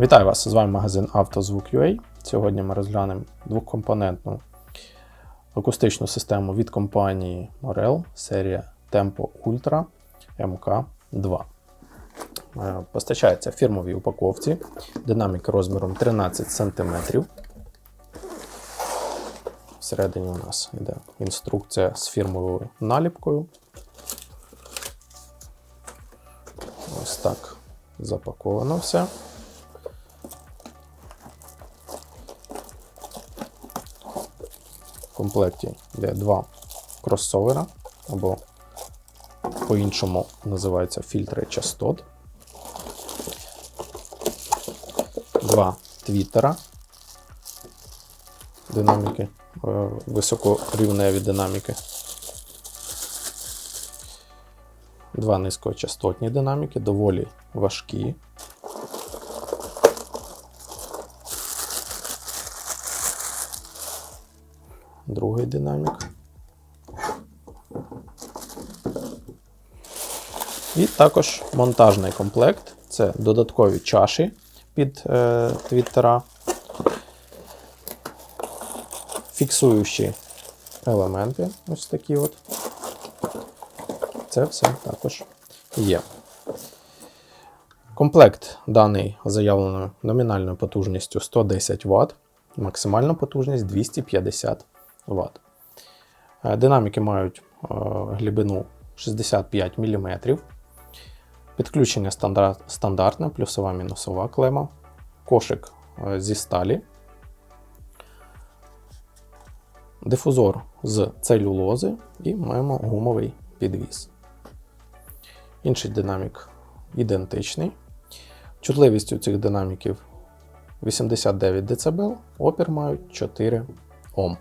Вітаю вас! З вами магазин «Автозвук.UA». Сьогодні ми розглянемо двокомпонентну акустичну систему від компанії Morel серія Tempo Ultra MK2. Е, Постачається в фірмовій упаковці. Динамік розміром 13 см. Всередині у нас йде інструкція з фірмовою наліпкою. Ось так запаковано все. Комплекті йде два кросовера, або по-іншому називаються фільтри частот. Два твіттера. Динаміки, е, високорівневі динаміки. Два низькочастотні динаміки, доволі важкі. Другий динамік. І також монтажний комплект. Це додаткові чаші під е, твіттера, фіксуючі елементи, ось такі от. Це все також є. Комплект даний заявленою номінальною потужністю 110 Вт, максимальна потужність 250 Вт. Е, Динаміки мають е, глибину 65 мм. Підключення стандар- стандартне, плюсова мінусова клема, кошик е, зі сталі, дифузор з целюлози і маємо гумовий підвіс. Інший динамік ідентичний. Чутливість у цих динаміків 89 дБ, опір мають 4 Ом.